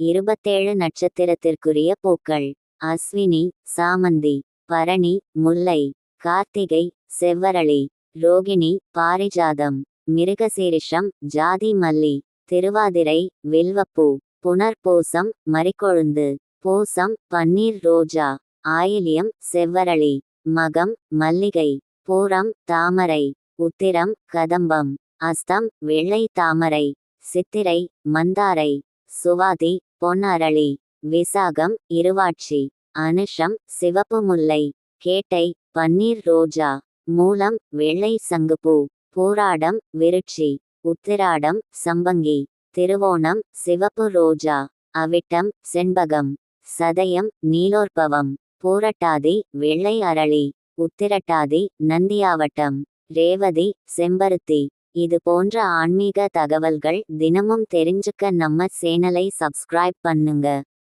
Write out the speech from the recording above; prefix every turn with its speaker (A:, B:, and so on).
A: இருபத்தேழு நட்சத்திரத்திற்குரிய பூக்கள். அஸ்வினி சாமந்தி பரணி முல்லை கார்த்திகை செவ்வரளி ரோகிணி பாரிஜாதம் மிருகசீரிஷம் ஜாதி மல்லி திருவாதிரை வில்வப்பூ புனர்பூசம் மரிக்கொழுந்து பூசம் பன்னீர் ரோஜா ஆயிலியம் செவ்வரளி மகம் மல்லிகை பூரம் தாமரை உத்திரம் கதம்பம் அஸ்தம் வெள்ளை தாமரை சித்திரை மந்தாரை சுவாதி பொன்னரளி விசாகம் இருவாட்சி அனுஷம் சிவப்பு முல்லை கேட்டை பன்னீர் ரோஜா மூலம் வெள்ளை சங்குப்பூ பூராடம் விருட்சி உத்திராடம் சம்பங்கி திருவோணம் சிவப்பு ரோஜா அவிட்டம் செண்பகம் சதயம் நீலோற்பவம் பூரட்டாதி வெள்ளை அரளி உத்திரட்டாதி நந்தியாவட்டம் ரேவதி செம்பருத்தி இது போன்ற ஆன்மீக தகவல்கள் தினமும் தெரிஞ்சுக்க நம்ம சேனலை சப்ஸ்கிரைப் பண்ணுங்க.